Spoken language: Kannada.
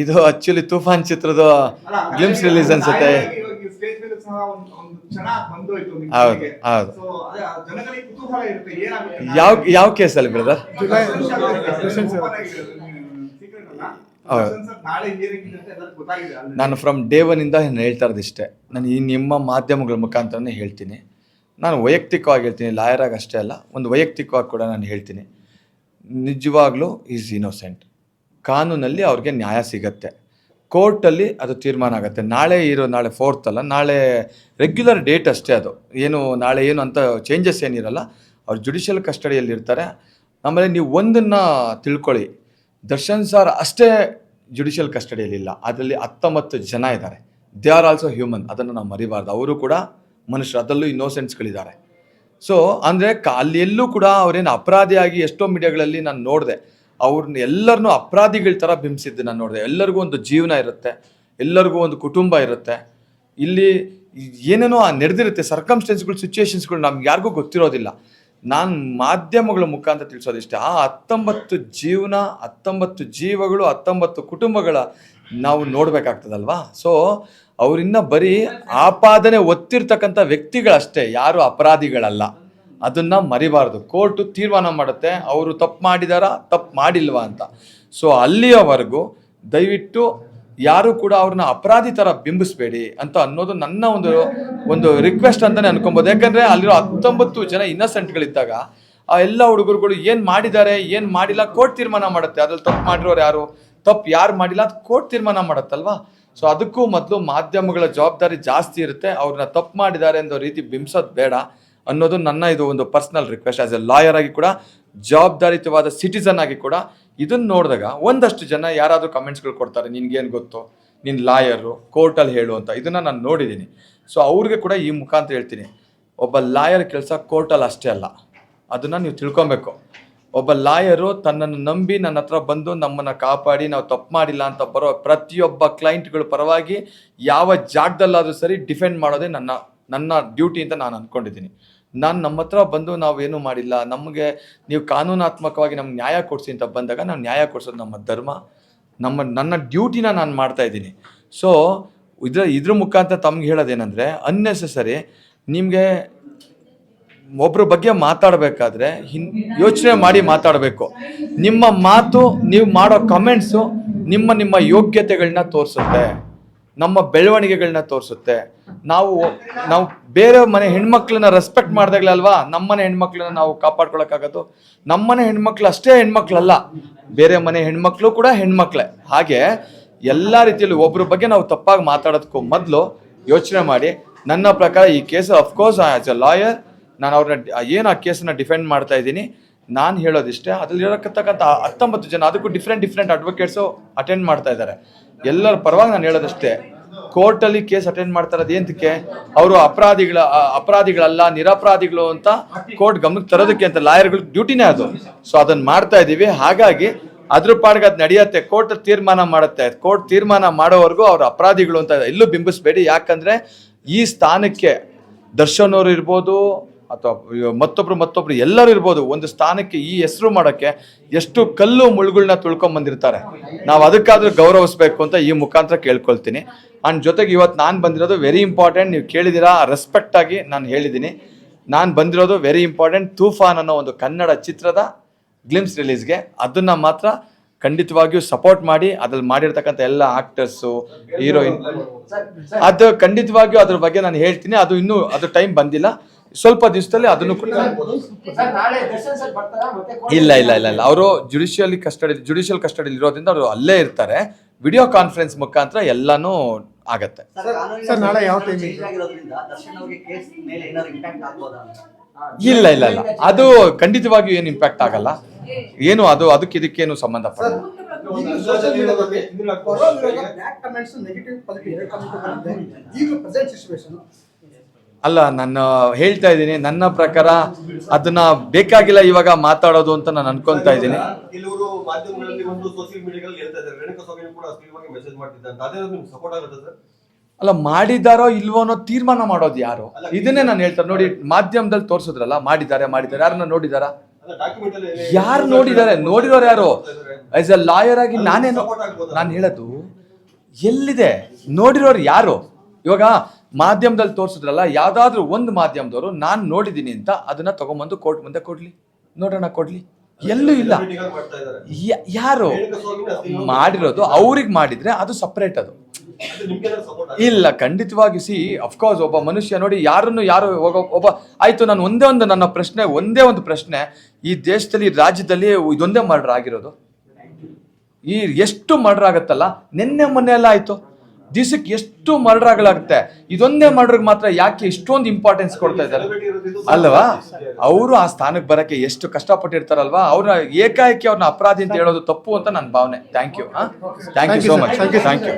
ಇದು ಆಕ್ಚುಲಿ ತೂಫಾನ್ ಚಿತ್ರದ ಗ್ಲಿಮ್ಸ್ ರಿಲೀಸ್ ಅನ್ಸುತ್ತೆ. ಸ್ಟೇಜ್ ಮೇಲೆ ಒಂದು ಒಂದು ಬಂದೋಯ್ತು ನಿಮ್ಮ ಹೌದು, ಹೌದು. So, ಜನಗಳಿಗೆ ಕುತೂಹಲ ಇರುತ್ತೆ ಏನಾಗುತ್ತೆ ಯಾವ ಯಾವ ಕೇಸಲ್ಲಿ ಬ್ರದರ್ ಜುಲೈ ಸರ್. ಹೌದು. ನಾಳೆ hearing ಎಲ್ಲರಿಗೂ ಗೊತ್ತಾಗಿದೆ ನಾನು ಫ್ರಮ್ ಡೇ ಒನ್ನಿಂದ ನಾನು ಹೇಳ್ತಾ ಇರೋದು ಇಷ್ಟೇ. ನಾನು ಈ ನಿಮ್ಮ ಮಾಧ್ಯಮಗಳ ಮುಖಾಂತರನೇ ಹೇಳ್ತೀನಿ. ನಾನು ವೈಯಕ್ತಿಕವಾಗಿ ಹೇಳ್ತೀನಿ ಲಾಯರಾಗಿ ಅಷ್ಟೇ ಅಲ್ಲ ಒಂದು ವೈಯಕ್ತಿಕವಾಗಿ ಕೂಡ ನಾನು ಹೇಳ್ತೀನಿ. ನಿಜವಾಗ್ಲೂ ಈಸ್ ಇನೋಸೆಂಟ್ ಕಾನೂನಲ್ಲಿ ಅವ್ರಿಗೆ ನ್ಯಾಯ ಸಿಗತ್ತೆ. ಕೋರ್ಟಲ್ಲಿ ಅದು ತೀರ್ಮಾನ ಆಗುತ್ತೆ. ನಾಳೆ ಇರೋ, ನಾಳೆ ಫೋರ್ತ್ ಅಲ್ಲ, ನಾಳೆ ರೆಗ್ಯುಲರ್ ಡೇಟ್ ಅಷ್ಟೇ ಅದು. ಏನು, ನಾಳೆ ಏನು ಅಂತ ಚೇಂಜಸ್ ಏನಿರಲ್ಲ, ಅವ್ರು ಜುಡಿಷಿಯಲ್ ಕಸ್ಟಡಿಯಲ್ಲಿ ಇರ್ತಾರೆ. ಆಮೇಲೆ ನೀವು ಒಂದನ್ನು ತಿಳ್ಕೊಳ್ಳಿ. ದರ್ಶನ್ ಸರ್ ಅಷ್ಟೇ ಜುಡಿಷಿಯಲ್ ಕಸ್ಟಡಿಯಲ್ಲಿ ಇಲ್ಲ. ಅದರಲ್ಲಿ ಹತ್ತೊಂಬತ್ತು ಜನ ಇದ್ದಾರೆ. ದೇ ಆರ್ ಆಲ್ಸೋ ಹ್ಯೂಮನ್ ಅದನ್ನು ನಾವು ಮರಿಬಾರ್ದು. ಅವರು ಕೂಡ ಮನುಷ್ಯರು. ಅದರಲ್ಲೂ ಇನ್ನೋಸೆಂಟ್ಸ್ಗಳಿದ್ದಾರೆ ಸೊ ಅಂದರೆ ಕ ಅಲ್ಲಿ ಎಲ್ಲೂ ಕೂಡ ಅವರೇನು ಅಪರಾಧಿಯಾಗಿ ಎಷ್ಟೋ ಮೀಡಿಯಾಗಳಲ್ಲಿ ನಾನು ನೋಡಿದೆ. ಅವ್ರನ್ನ ಎಲ್ಲರನ್ನೂ ಅಪರಾಧಿಗಳ ಥರ ಬಿಂಬಿಸಿದ್ದು ನಾನು ನೋಡಿದೆ. ಎಲ್ಲರಿಗೂ ಒಂದು ಜೀವನ ಇರುತ್ತೆ. ಎಲ್ಲರಿಗೂ ಒಂದು ಕುಟುಂಬ ಇರುತ್ತೆ. ಇಲ್ಲಿ ಏನೇನೋ ನಡೆದಿರುತ್ತೆ ಸರ್ಕಮ್ಸ್ಟೆನ್ಸ್ಗಳು ಸಿಚುವೇಶನ್ಸ್ಗಳು ನಮ್ಗೆ ಯಾರಿಗೂ ಗೊತ್ತಿರೋದಿಲ್ಲ. ನಾನು ಮಾಧ್ಯಮಗಳ ಮುಖಾಂತರ ತಿಳಿಸೋದಿಷ್ಟೇ, ಆ ಹತ್ತೊಂಬತ್ತು ಜೀವನ, ಹತ್ತೊಂಬತ್ತು ಜೀವಗಳು, ಹತ್ತೊಂಬತ್ತು ಕುಟುಂಬಗಳ ನಾವು ನೋಡಬೇಕಾಗ್ತದಲ್ವಾ? ಸೊ ಅವರಿನ್ನ ಬರೀ ಆಪಾದನೆ ಒತ್ತಿರ್ತಕ್ಕಂಥ ವ್ಯಕ್ತಿಗಳಷ್ಟೇ, ಯಾರು ಅಪರಾಧಿಗಳಲ್ಲ. ಅದನ್ನ ಮರಿಬಾರ್ದು. ಕೋರ್ಟು ತೀರ್ಮಾನ ಮಾಡುತ್ತೆ, ಅವರು ತಪ್ಪು ಮಾಡಿದಾರಾ, ತಪ್ಪು ಮಾಡಿಲ್ವಾ ಅಂತ. ಸೊ ಅಲ್ಲಿಯವರೆಗೂ ದಯವಿಟ್ಟು ಯಾರು ಕೂಡ ಅವ್ರನ್ನ ಅಪರಾಧಿ ಥರ ಬಿಂಬಿಸ್ಬೇಡಿ ಅಂತ ಅನ್ನೋದು ನನ್ನ ಒಂದು ಒಂದು ರಿಕ್ವೆಸ್ಟ್ ಅಂತಲೇ ಅನ್ಕೊಬೋದು. ಯಾಕಂದರೆ ಅಲ್ಲಿರೋ ಹತ್ತೊಂಬತ್ತು ಜನ ಇನ್ನಸೆಂಟ್ಗಳಿದ್ದಾಗ ಆ ಎಲ್ಲ ಹುಡುಗರುಗಳು ಏನು ಮಾಡಿದ್ದಾರೆ, ಏನು ಮಾಡಿಲ್ಲ, ಕೋರ್ಟ್ ತೀರ್ಮಾನ ಮಾಡುತ್ತೆ. ಅದ್ರಲ್ಲಿ ತಪ್ಪು ಮಾಡಿರೋರು ಯಾರು, ತಪ್ಪು ಯಾರು ಮಾಡಿಲ್ಲ ಅದು ಕೋರ್ಟ್ ತೀರ್ಮಾನ ಮಾಡುತ್ತಲ್ವಾ? ಸೊ ಅದಕ್ಕೂ ಮೊದಲು ಮಾಧ್ಯಮಗಳ ಜವಾಬ್ದಾರಿ ಜಾಸ್ತಿ ಇರುತ್ತೆ. ಅವ್ರನ್ನ ತಪ್ಪು ಮಾಡಿದ್ದಾರೆ ಅನ್ನೋ ರೀತಿ ಬಿಂಬಿಸೋದು ಬೇಡ. ಅನ್ನೋದು ನನ್ನ ಇದು ಒಂದು personal request as a lawyer ಆಗಿ ಕೂಡ ಜವಾಬ್ದಾರಿತವಾದ ಸಿಟಿಸನ್ ಆಗಿ ಕೂಡ ಇದನ್ನ ನೋಡಿದಾಗ ಒಂದಷ್ಟು ಜನ ಯಾರಾದರೂ ಕಮೆಂಟ್ಸ್ಗಳು ಕೊಡ್ತಾರೆ, ನಿನ್ಗೇನು ಗೊತ್ತು ನಿನ್ನ ಲಾಯರು ಕೋರ್ಟಲ್ಲಿ ಹೇಳು ಅಂತ, ಇದನ್ನು ನಾನು ನೋಡಿದ್ದೀನಿ ಸೊ ಅವ್ರಿಗೆ ಕೂಡ ಈ ಮುಖಾಂತರ ಹೇಳ್ತೀನಿ. ಒಬ್ಬ ಲಾಯರ್ ಕೆಲಸ ಕೋರ್ಟಲ್ಲಿ ಅಷ್ಟೇ ಅಲ್ಲ. ಅದನ್ನು ನೀವು ತಿಳ್ಕೊಬೇಕು. ಒಬ್ಬ ಲಾಯರು ತನ್ನನ್ನು ನಂಬಿ ನನ್ನ ಹತ್ರ ಬಂದು ನಮ್ಮನ್ನು ಕಾಪಾಡಿ, ನಾವು ತಪ್ಪು ಮಾಡಿಲ್ಲ ಅಂತ ಬರೋ ಪ್ರತಿಯೊಬ್ಬ ಕ್ಲೈಂಟ್ಗಳ ಪರವಾಗಿ ಯಾವ ಜಾಗದಲ್ಲಾದರೂ ಸರಿ ಡಿಫೆಂಡ್ ಮಾಡೋದೇ ನನ್ನ ನನ್ನ ಡ್ಯೂಟಿ ಅಂತ ನಾನು ಅಂದ್ಕೊಂಡಿದ್ದೀನಿ ನಾನು ನಮ್ಮ ಹತ್ರ ಬಂದು ನಾವೇನು ಮಾಡಿಲ್ಲ, ನಮಗೆ ನೀವು ಕಾನೂನಾತ್ಮಕವಾಗಿ ನಮ್ಗೆ ನ್ಯಾಯ ಕೊಡಿಸಿ ಅಂತ ಬಂದಾಗ ನಾವು ನ್ಯಾಯ ಕೊಡಿಸೋದು ನಮ್ಮ ಧರ್ಮ, ನಮ್ಮ, ನನ್ನ ಡ್ಯೂಟಿನ ನಾನು ಮಾಡ್ತಾ ಇದ್ದೀನಿ. ಸೊ ಇದ್ರ ಇದ್ರ ಮುಖಾಂತರ ತಮ್ಗೆ ಹೇಳೋದೇನೆಂದರೆ ಅನ್ನೆಸೆಸರಿ ನಿಮಗೆ ಒಬ್ಬರ ಬಗ್ಗೆ ಮಾತಾಡಬೇಕಾದ್ರೆ ಹಿನ್, ಯೋಚನೆ ಮಾಡಿ ಮಾತಾಡಬೇಕು. ನಿಮ್ಮ ಮಾತು, ನೀವು ಮಾಡೋ ಕಮೆಂಟ್ಸು ನಿಮ್ಮ ನಿಮ್ಮ ಯೋಗ್ಯತೆಗಳನ್ನ ತೋರಿಸುತ್ತೆ. ನಮ್ಮ ಬೆಳವಣಿಗೆಗಳನ್ನ ತೋರಿಸುತ್ತೆ. ನಾವು ನಾವು ಬೇರೆ ಮನೆ ಹೆಣ್ಮಕ್ಳನ್ನ ರೆಸ್ಪೆಕ್ಟ್ ಅಲ್ವಾ? ನಮ್ಮನೆ ಹೆಣ್ಮಕ್ಳನ್ನ ನಾವು ಕಾಪಾಡ್ಕೊಳಕ್ಕಾಗೋದು. ನಮ್ಮನೆ ಹೆಣ್ಮಕ್ಳು ಅಷ್ಟೇ ಹೆಣ್ಮಕ್ಳಲ್ಲ. ಬೇರೆ ಮನೆ ಹೆಣ್ಮಕ್ಳು ಕೂಡ ಹೆಣ್ಮಕ್ಳೇ. ಹಾಗೆ ಎಲ್ಲ ರೀತಿಯಲ್ಲೂ ಒಬ್ಬರ ಬಗ್ಗೆ ನಾವು ತಪ್ಪಾಗಿ ಮಾತಾಡೋದಕ್ಕೂ ಮೊದಲು ಯೋಚನೆ ಮಾಡಿ. ನನ್ನ ಪ್ರಕಾರ ಈ case of course as a lawyer ನಾನು ಅವ್ರನ್ನ ಏನು ಆ ಕೇಸನ್ನ ಡಿಫೆಂಡ್ ಮಾಡ್ತಾ ಇದ್ದೀನಿ? ನಾನು ಹೇಳೋದಿಷ್ಟೇ, ಅದ್ರಲ್ಲಿ ಇರತಕ್ಕಂಥ ಹತ್ತೊಂಬತ್ತು ಜನ, ಅದಕ್ಕೂ ಡಿಫ್ರೆಂಟ್ ಡಿಫ್ರೆಂಟ್ ಅಡ್ವೊಕೇಟ್ಸು ಅಟೆಂಡ್ ಮಾಡ್ತಾ ಇದ್ದಾರೆ. ಎಲ್ಲರ ಪರವಾಗಿ ನಾನು ಹೇಳೋದಷ್ಟೇ ಕೋರ್ಟಲ್ಲಿ ಕೇಸ್ ಅಟೆಂಡ್ ಮಾಡ್ತಾರೆ ಏನಕ್ಕೆ ಅವರು ಅಪರಾಧಿಗಳ ಅಪರಾಧಿಗಳಲ್ಲ, ನಿರಪರಾಧಿಗಳು ಅಂತ ಕೋರ್ಟ್ ಗಮನಕ್ಕೆ ತರೋದಕ್ಕೆ ಅಂತ ಲಾಯರ್ಗಳ ಡ್ಯೂಟಿನೇ ಅದು. ಸೊ ಅದನ್ನ ಮಾಡ್ತಾ ಇದ್ದೀವಿ ಹಾಗಾಗಿ ಅದ್ರ ಪಾಡ್ಗೆ ಅದು ನಡೆಯುತ್ತೆ. ಕೋರ್ಟ್ ತೀರ್ಮಾನ ಮಾಡುತ್ತೆ. ಕೋರ್ಟ್ ತೀರ್ಮಾನ ಮಾಡೋವರೆಗೂ ಅವ್ರು ಅಪರಾಧಿಗಳು ಅಂತ ಎಲ್ಲೂ ಬಿಂಬಿಸ್ಬೇಡಿ. ಯಾಕಂದ್ರೆ ಈ ಸ್ಥಾನಕ್ಕೆ ದರ್ಶನ್ ಅವರು ಇರ್ಬೋದು ಅಥವಾ ಮತ್ತೊಬ್ರು ಮತ್ತೊಬ್ರು ಎಲ್ಲರೂ ಇರ್ಬೋದು ಒಂದು ಸ್ಥಾನಕ್ಕೆ ಈ ಹೆಸರು ಮಾಡೋಕ್ಕೆ ಎಷ್ಟು ಕಲ್ಲು ಮುಳುಗಳನ್ನ ತುಳ್ಕೊಂಬಂದಿರ್ತಾರೆ ನಾವು ಅದಕ್ಕಾದ್ರೂ ಗೌರವಿಸ್ಬೇಕು ಅಂತ ಈ ಮುಖಾಂತರ ಕೇಳ್ಕೊಳ್ತೀನಿ. ಅಂಡ್ ಜೊತೆಗೆ ಇವತ್ತು ನಾನು ಬಂದಿರೋದು ವೆರಿ ಇಂಪಾರ್ಟೆಂಟ್ ನೀವು ಕೇಳಿದಿರಾ ರೆಸ್ಪೆಕ್ಟ್ ಆಗಿ ನಾನು ಹೇಳಿದ್ದೀನಿ. ನಾನು ಬಂದಿರೋದು ವೆರಿ ಇಂಪಾರ್ಟೆಂಟ್ ತೂಫಾನ್ ಅನ್ನೋ ಒಂದು ಕನ್ನಡ ಚಿತ್ರದ ಗ್ಲಿಮ್ಸ್ ರಿಲೀಸ್ಗೆ ಅದನ್ನು ಮಾತ್ರ ಖಂಡಿತವಾಗಿಯೂ ಸಪೋರ್ಟ್ ಮಾಡಿ ಅದ್ರಲ್ಲಿ ಮಾಡಿರ್ತಕ್ಕಂಥ ಎಲ್ಲ ಆಕ್ಟರ್ಸು ಹೀರೋಯಿನ್ ಅದು ಖಂಡಿತವಾಗಿಯೂ ಅದ್ರ ಬಗ್ಗೆ ನಾನು ಹೇಳ್ತೀನಿ. ಅದು ಇನ್ನೂ ಅದು ಟೈಮ್ ಬಂದಿಲ್ಲ. ಸ್ವಲ್ಪ ದಿವಸದಲ್ಲಿ ಅದನ್ನು ಕೂಡ ಸರ್ ನಾಳೆ ದರ್ಶನ್ ಸರ್ ಬರ್ತಾರಾ ಮತ್ತೆ ಇಲ್ಲ ಇಲ್ಲ ಇಲ್ಲ ಇಲ್ಲ. ಅವರು ಜುಡಿಷಿಯಲಿ ಕಸ್ಟಡಿ ಜುಡಿಷಿಯಲ್ ಕಸ್ಟಡಿಲಿ ಇರೋದ್ರಿಂದ ಅವರು ಅಲ್ಲೇ ಇರ್ತಾರೆ. ವಿಡಿಯೋ ಕಾನ್ಫರೆನ್ಸ್ ಮುಖಾಂತರ ಎಲ್ಲಾನು ಆಗತ್ತೆ. ಸರ್, ನಾಳೆ ಯಾವ time ಚೇಂಜ್ ಆಗಿರೋದ್ರಿಂದ ದರ್ಶನ್ ಅವರಿಗೆ ಕೇಸ್ ಮೇಲೆ ಏನಾದ್ರು ಇಂಪ್ಯಾಕ್ಟ್ ಆಗ್ಬೋದಾ? ಇಲ್ಲ ಇಲ್ಲ ಇಲ್ಲ. ಅದು ಖಂಡಿತವಾಗಿಯೂ ಏನು ಇಂಪ್ಯಾಕ್ಟ್ ಆಗಲ್ಲ. ಏನು ಅದು ಅದಕ್ಕೆ ಇದಕ್ಕೇನು ಸಂಬಂಧ ಪಡಲ್ಲ ನೆಗೆಟಿವ್ ಪಾಸಿಟಿವ್ ಈಗಲೂ ಪ್ರೆಸೆಂಟ್ ಸಿಚುವೇಶನ್ ಅಲ್ಲ ನಾನು ಹೇಳ್ತಾ ಇದ್ದೀನಿ ನನ್ನ ಪ್ರಕಾರ ಅದನ್ನ ಬೇಕಾಗಿಲ್ಲ ಇವಾಗ ಮಾತಾಡೋದು ಅಂತ ನಾನು ಅನ್ಕೊಂತಾ ಇದ್ದೀನಿ. ಅಲ್ಲ ಮಾಡಿದಾರೋ ಇಲ್ವೋ ಅನ್ನೋ ತೀರ್ಮಾನ ಮಾಡೋದು ಯಾರು? ಇದನ್ನೇ ನಾನು ಹೇಳ್ತಾರೆ ನೋಡಿ ಮಾಧ್ಯಮದಲ್ಲಿ ತೋರಿಸಿದ್ರಲ್ಲ ಮಾಡಿದ್ದಾರೆ ಮಾಡಿದ್ದಾರೆ. ಯಾರನ್ನ ನೋಡಿದಾರ? ಯಾರು ನೋಡಿದ್ದಾರೆ ನೋಡಿರೋರು ಯಾರು? ಆಸ್ ಅ ಲಾಯರ್ ಆಗಿ ನಾನೇನು ನಾನು ಹೇಳೋದು ಎಲ್ಲಿದೆ? ನೋಡಿರೋರು ಯಾರು? ಇವಾಗ ಮಾಧ್ಯಮದಲ್ಲಿ ತೋರಿಸಿದ್ರಲ್ಲ, ಯಾವ್ದಾದ್ರು ಒಂದು ಮಾಧ್ಯಮದವರು, ನಾನು ನೋಡಿದ್ದೀನಿ ಅಂತ ಅದನ್ನ ತಗೊಂಬಂದು ಕೋರ್ಟ್ ಮುಂದೆ ಕೊಡ್ಲಿ. ನೋಡೋಣ, ಕೊಡ್ಲಿ. ಎಲ್ಲೂ ಇಲ್ಲ. ಯಾರು? ಮಾಡಿರೋದು ಅವ್ರಿಗೆ ಮಾಡಿದ್ರೆ ಅದು ಸಪ್ರೇಟ್ ಅದು. ಇಲ್ಲ ಖಂಡಿತವಾಗಿ ಸಿ ಅಫ್ಕೋರ್ಸ್ ಒಬ್ಬ ಮನುಷ್ಯ ನೋಡಿ ಯಾರನ್ನು ಯಾರು ಒಬ್ಬ ಆಯ್ತು ನಾನು ಒಂದೇ ಒಂದು ನನ್ನ ಪ್ರಶ್ನೆ, ಒಂದೇ ಒಂದು ಪ್ರಶ್ನೆ, ಈ ದೇಶದಲ್ಲಿ, ರಾಜ್ಯದಲ್ಲಿ ಇದೊಂದೇ ಮರ್ಡರ್ ಆಗಿರೋದು. ಈ ಎಷ್ಟು ಮರ್ಡರ್ ಆಗತ್ತಲ್ಲ? ನಿನ್ನೆ ಮೊನ್ನೆ ಎಲ್ಲ ಆಯ್ತು. ದಿವಸಕ್ಕೆ ಎಷ್ಟು ಮರ್ಡರ್ ಆಗಲಾಗುತ್ತೆ ಇದೊಂದೇ ಮರ್ಡ್ರಿಗೆ ಮಾತ್ರ ಯಾಕೆ ಇಷ್ಟೊಂದು ಇಂಪಾರ್ಟೆನ್ಸ್ ಕೊಡ್ತಾ ಇದ್ದಾರೆ? ಅಲ್ವಾ? ಅವರು ಆ ಸ್ಥಾನಕ್ಕೆ ಬರಕ್ಕೆ ಎಷ್ಟು ಕಷ್ಟಪಟ್ಟಿರ್ತಾರಲ್ವಾ? ಅವ್ರ ಏಕಾಏಕಿ ಅವ್ರನ್ನ ಅಪರಾಧಿ ಅಂತ ಹೇಳೋದು ತಪ್ಪು ಅಂತ ನನ್ನ ಭಾವನೆ. Thank you thank you so much thank you